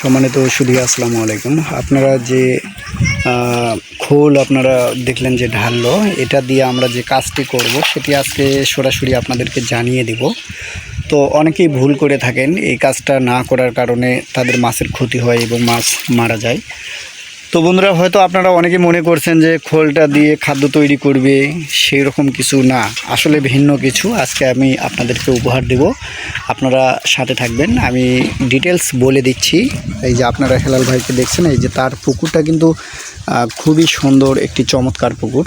সম্মানিত সুধী, আসসালামু আলাইকুম। আপনারা যে খোল আপনারা দেখলেন যে ঢাললো, এটা দিয়ে আমরা যে কাজটি করব, সেটি আজকে সরাসরি আপনাদেরকে জানিয়ে দিব। তো অনেকেই ভুল করে থাকেন, এই কাজটা না করার কারণে তাদের মাছের ক্ষতি হয় এবং মাছ মারা যায়। তো বন্ধুরা, হয়তো আপনারা অনেকে মনে করছেন যে খোলটা দিয়ে খাদ্য তৈরি করবে সেই রকম কিছু না। আসলে ভিন্ন কিছু। আজকে আমি আপনাদেরকে উপহার দেব। আপনারা সাথে থাকবেন। আমি ডিটেলস বলে দিচ্ছি। এই যে আপনারা হেলাল ভাইকে দেখছেন, এই যে তার পুকুরটা কিন্তু খুবই সুন্দর একটি চমৎকার পুকুর।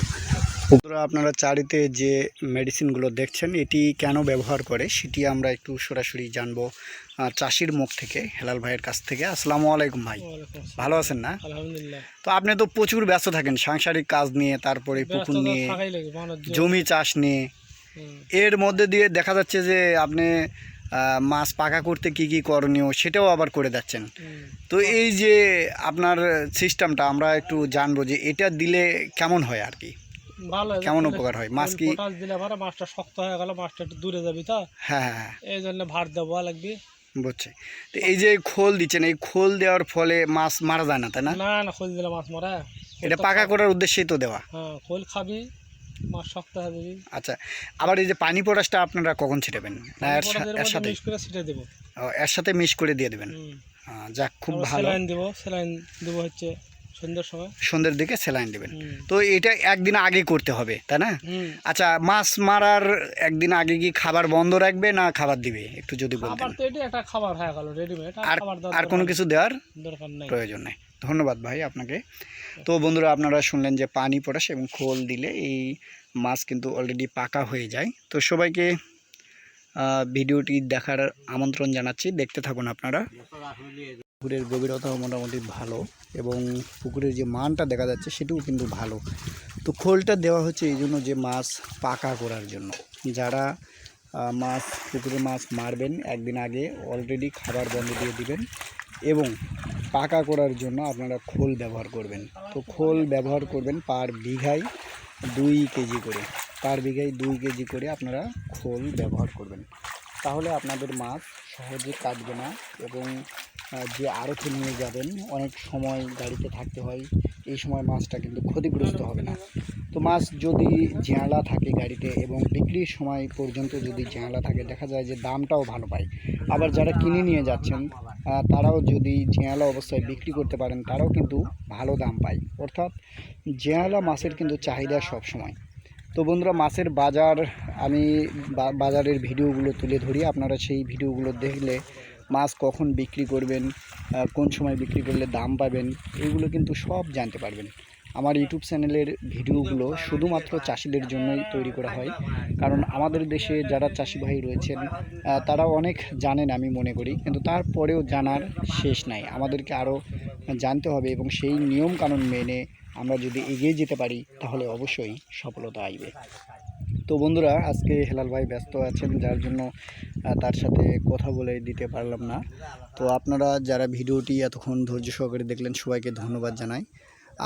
পুকুরে আপনারা চারিতে যে মেডিসিনগুলো দেখছেন, এটি কেন ব্যবহার করে, সেটি আমরা একটু সরাসরি জানব। চাষির মুখ থেকে হেলাল ভাইয়ের কাছ থেকে। আসসালামু আলাইকুম ভাই। ভালো আছেন না? তো আপনি তো প্রচুর ব্যস্ত থাকেন সাংসারিক কাজ নিয়ে তারপরে পুকুর নিয়ে জমি চাষ নিয়ে। এর মধ্যে দিয়ে দেখা যাচ্ছে যে আপনি মাছ পাকা করতে কি কি করণীয় সেটাও আবার করে যাচ্ছেন। তো এই যে আপনার সিস্টেমটা আমরা একটু জানব যে এটা দিলে কেমন হয় আর কি? ভালো কেমন উপকার হয়? মাছ কি দিলে পরে মাছটা শক্ত হয়ে গেল মাছটা একটু দূরে যাবি তো? হ্যাঁ হ্যাঁ হ্যাঁ। এই জন্য ভাত দেওয়া লাগবে। বুঝছি। তো এই যে খোল দিচ্ছেন এই খোল দেওয়ার ফলে মাছ মারা যায় না তাই না? না না খোল দিলে মাছ মারা। এটা পাকা করার উদ্দেশ্যেই তো দেওয়া। হ্যাঁ খোল খাবি মাছ শক্ত হবে আচ্ছা আবার এই যে পানি পটাশটা আপনারা কখন ছিটাবেন? না এর সাথে এর সাথে? মিক্স করে ছিটা দেব। ও এর সাথে মিশ করে দিয়ে দেবেন। হ্যাঁ যাক খুব ভালো। স্যালাইন দেব স্যালাইন দেব হচ্ছে সন্ধ্যের সময়? সন্ধ্যের দিকে স্যালাইন দেবেন। তো এটা একদিন আগে করতে হবে তাই না? আচ্ছা মাছ মারার একদিন আগে কি খাবার বন্ধ রাখবে না খাবার দিবে? একটু যদি বলতেন। হয়ে আর দেওয়ার কোনো কিছু দেওয়ার প্রয়োজন নেই। ধন্যবাদ ভাই আপনাকে। তো বন্ধুরা আপনারা শুনলেন যে পানি পটাশ এবং খোল দিলে এই মাছ কিন্তু অলরেডি পাকা হয়ে যায়। তো সবাইকে ভিডিওটি দেখার আমন্ত্রণ জানাচ্ছি। দেখতে থাকুন আপনারা। পুকুরের গভীরতাও মোটামুটি ভালো এবং পুকুরের যে মানটা দেখা যাচ্ছে সেটাও কিন্তু ভালো। তো খোলটা দেওয়া হচ্ছে এই জন্য যে মাছ পাকা করার জন্য। যারা মাছ, পুকুরে মাছ মারবেন একদিন আগে অলরেডি খাবার বন্ধ দিয়ে দিবেন এবং পাকা করার জন্য আপনারা খোল ব্যবহার করবেন। তো খোল ব্যবহার করবেন পার বিঘায় দুই কেজি করে। পার বিঘায় দুই কেজি করে আপনারা খোল ব্যবহার করবেন। তাহলে আপনাদের মাছ সহজে কাটবে না এবং যে আড়তে নিয়ে যাবেন, অনেক সময় গাড়িতে থাকতে হয়, এই সময় মাছটা কিন্তু ক্ষতিগ্রস্ত হবে না। তো মাছ যদি জ্যাঁলা থাকে গাড়িতে এবং বিক্রির সময় পর্যন্ত যদি জ্যাঁলা থাকে, দেখা যায় যে দামটাও ভালো পায়। আবার যারা কিনে নিয়ে যাচ্ছেন তারাও যদি জ্যাঁলা অবস্থায় বিক্রি করতে পারেন, তারাও কিন্তু ভালো দাম পায়। অর্থাৎ জ্যাঁলা মাছের কিন্তু চাহিদা সব সময় তো বন্ধুরা, মাছের বাজার, আমি বাজারের ভিডিওগুলো তুলে ধরি। আপনারা সেই ভিডিওগুলো দেখলে মাছ কখন বিক্রি করবেন কোন সময় বিক্রি করলে দাম পাবেন, এগুলো কিন্তু সব জানতে পারবেন। আমার ইউটিউব চ্যানেলের ভিডিওগুলো শুধুমাত্র চাষিদের জন্যই তৈরি করা হয়। কারণ আমাদের দেশে যারা চাষি ভাই রয়েছেন তারা অনেক জানেন আমি মনে করি, কিন্তু তারপরেও জানার শেষ নাই। আমাদেরকে আরও জানতে হবে এবং সেই নিয়ম কানুন মেনে আমরা যদি এগিয়ে যেতে পারি, তাহলে অবশ্যই সফলতা আসবে। তো বন্ধুরা, আজকে হেলাল ভাই ব্যস্ত আছেন, যার জন্য তার সাথে কথা বলে দিতে পারলাম না। তো আপনারা যারা ভিডিওটি এতক্ষণ ধৈর্য সহকারে দেখলেন, সবাইকে ধন্যবাদ জানাই।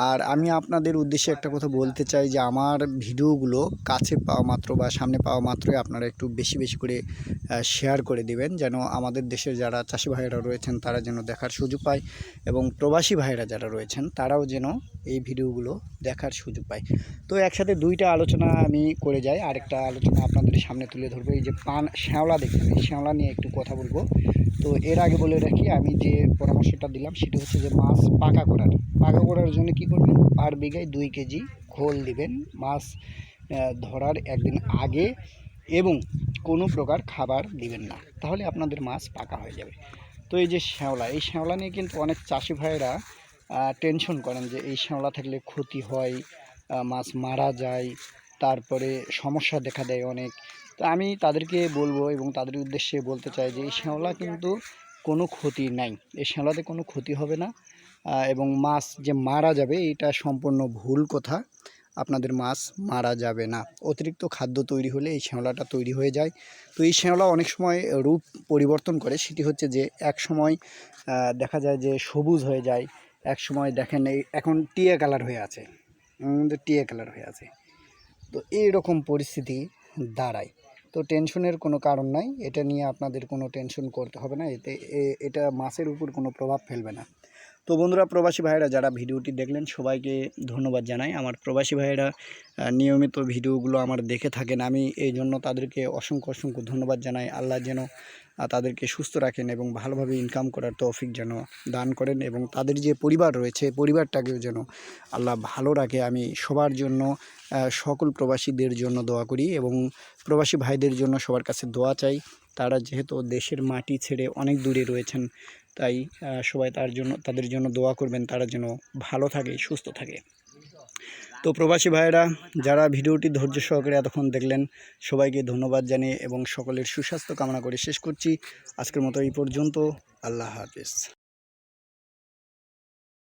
আর আমি আপনাদের উদ্দেশ্যে একটা কথা বলতে চাই যে আমার ভিডিওগুলো কাছে পাওয়া মাত্র বা সামনে পাওয়া মাত্রই আপনারা একটু বেশি বেশি করে শেয়ার করে দিবেন, যেন আমাদের দেশের যারা চাষি ভাইয়েরা রয়েছেন তারা যেন দেখার সুযোগ পায় এবং প্রবাসী ভাইয়েরা যারা রয়েছেন তারাও যেন এই ভিডিওগুলো দেখার সুযোগ পায়। তো একসাথে দুইটা আলোচনা আমি করে যাই, আরেকটা আলোচনা আপনাদের সামনে তুলে ধরবো। এই যে পান, শ্যাওলা দেখবেন এই শ্যাওলা নিয়ে একটু কথা বলব। তো এর আগে বলে রাখি, আমি যে পরামর্শটা দিলাম সেটা হচ্ছে যে মাছ পাকা করার। পাকা করার জন্য কি করবেন? পার বিঘায় দুই কেজি খোল দিবেন। মাছ ধরার একদিন আগে এবং কোনো প্রকার খাবার দিবেন না। তাহলে আপনাদের মাছ পাকা হয়ে যাবে। তো এই যে শ্যাওলা, এই শ্যাওলা নিয়ে কিন্তু অনেক চাষি ভাইয়েরা টেনশন করেন যে এই শ্যাওলা থাকলে ক্ষতি হয় মাছ মারা যায়, তারপরে সমস্যা দেখা দেয় অনেক। তো আমি তাদেরকে বলব এবং তাদের উদ্দেশ্যে বলতে চাই যে, এই শ্যাওলা কিন্তু কোনো ক্ষতি নাই। এই শ্যাওলাতে কোনো ক্ষতি হবে না। এবং মাছ যে মারা যাবে, এটা সম্পূর্ণ ভুল কথা। আপনাদের মাছ মারা যাবে না। অতিরিক্ত খাদ্য তৈরি হলে এই শ্যাওলাটা তৈরি হয়ে যায়। তো এই শ্যাওলা অনেক সময় রূপ পরিবর্তন করে। সেটি হচ্ছে যে, এক সময় দেখা যায় যে সবুজ হয়ে যায়। এক সময় দেখেন এই এখন টিয়া কালার হয়ে আছে। টিয়া কালার হয়ে আছে। তো এই রকম পরিস্থিতি দাঁড়ায়। তো টেনশনের কোনো কারণ নাই, এটা নিয়ে আপনাদের কোনো টেনশন করতে হবে না, এতে এটা মাছের উপর কোনো প্রভাব ফেলবে না। তো বন্ধুরা, প্রবাসী ভাইয়েরা যারা ভিডিওটি দেখলেন, সবাইকে ধন্যবাদ জানাই। আমার প্রবাসী ভাইয়েরা নিয়মিত ভিডিওগুলো আমার দেখে থাকেন। আমি এই জন্য তাদেরকে অসংখ্য অসংখ্য ধন্যবাদ জানাই। আল্লাহ যেন তাদেরকে সুস্থ রাখেন এবং ভালোভাবে ইনকাম করার তৌফিক যেন দান করেন এবং তাদের যে পরিবার রয়েছে, পরিবারটাকেও যেন আল্লাহ ভালো রাখে। আমি সবার জন্য সকল প্রবাসীদের জন্য দোয়া করি এবং প্রবাসী ভাইদের জন্য সবার কাছে দোয়া চাই। তারা যেহেতু দেশের মাটি ছেড়ে অনেক দূরে রয়েছেন, তাই সবাই তার জন্য, তাদের জন্য দোয়া করবেন। তারা যেন ভালো থাকে, সুস্থ থাকে। তো প্রবাসী ভাইরা যারা ভিডিওটি ধৈর্য সহকারে এতক্ষণ দেখলেন, সবাইকে ধন্যবাদ জানিয়ে এবং সকলের সুস্বাস্থ্য কামনা করে শেষ করছি। আজকের মতো এই পর্যন্ত। আল্লাহ হাফেজ।